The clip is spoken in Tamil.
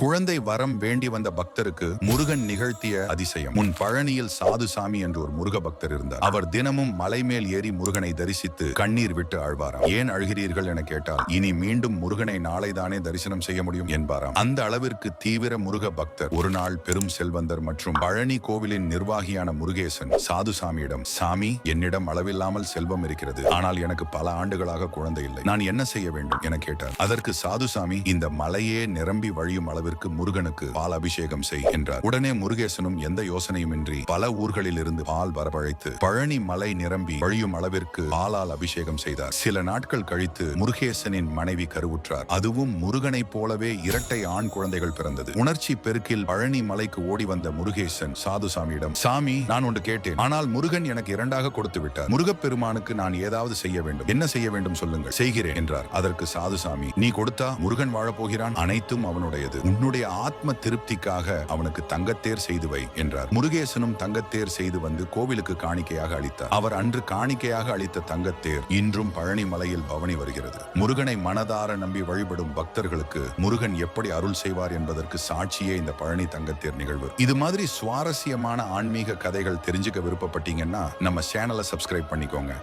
குழந்தை வரம் வேண்டி வந்த பக்தருக்கு முருகன் நிகழ்த்திய அதிசயம். முன் பழனியில் சாதுசாமி என்று ஒரு முருக பக்தர் இருந்தார். அவர் தினமும் மலை மேல் ஏறி முருகனை தரிசித்து கண்ணீர் விட்டு ஆழ்வாராம். ஏன் அழுகிறீர்கள்? என கேட்டால் இனி மீண்டும் முருகனை நாளைதானே தரிசனம் செய்ய முடியும்? என்பாராம். அந்த அளவிற்கு தீவிர முருக பக்தர் ஒரு நாள் பெரும் செல்வந்தர் மற்றும் பழனி கோவிலின் நிர்வாகியான முருகேசன் சாதுசாமியிடம் சாமி என்னிடம் அளவில்லாமல் செல்வம் இருக்கிறது. ஆனால் எனக்கு பல ஆண்டுகளாக குழந்தை இல்லை. நான் என்ன செய்ய வேண்டும்? என கேட்டார். அதற்கு சாதுசாமி இந்த மலையே நிரம்பி வழியும் அளவிற்கு முருகனுக்கு பால் அபிஷேகம் செய் என்றார். உடனே முருகேசனும் எந்த யோசனையுமின்றி பல ஊர்களில் இருந்து பால் வரவழைத்து பழனி மலை நிரம்பி வழியும் அளவிற்கு பாலால் அபிஷேகம் செய்தார். சில நாட்கள் கழித்து முருகேசனின் மனைவி கருவுற்றார். அதுவும் முருகனைப் போலவே இரட்டை ஆண் குழந்தைகள் பிறந்தது. உணர்ச்சி பெருக்கில் பழனி மலைக்கு ஓடி வந்த முருகேசன் சாதுசாமியிடம் சாமி நான் ஒன்று கேட்டேன். ஆனால் முருகன் எனக்கு இரண்டாக கொடுத்து விட்டார். முருகப்பெருமானுக்கு நான் ஏதாவது செய்ய வேண்டும். என்ன செய்ய வேண்டும் சொல்லுங்கள். செய்கிறேன் என்றார். அதற்கு சாதுசாமி நீ கொடுத்தா முருகன் வாழப்போகிறான். அனைத்தும் அவனுடையது. உன்னுடைய ஆத்ம திருப்திக்காக அவனுக்கு தங்கத்தேர் செய்து வை என்றார். முருகேசனும் தங்கத்தேர் செய்து வந்து கோவிலுக்கு காணிக்கையாக அளித்தார். அவர் அன்று காணிக்கையாக அளித்த தங்கத்தேர் இன்றும் பழனி மலையில் பவனி வருகிறது. முருகனை மனதார நம்பி வழிபடும் பக்தர்களுக்கு முருகன் எப்படி அருள் செய்வார் என்பதற்கு சாட்சியே இந்த பழனி தங்கத்தேர் நிகழ்வு. இது மாதிரி சுவாரஸ்யமான ஆன்மீக கதைகள் தெரிஞ்சுக்க விருப்பப்பட்டீங்கன்னா நம்ம சேனலை சப்ஸ்கிரைப் பண்ணிக்கோங்க.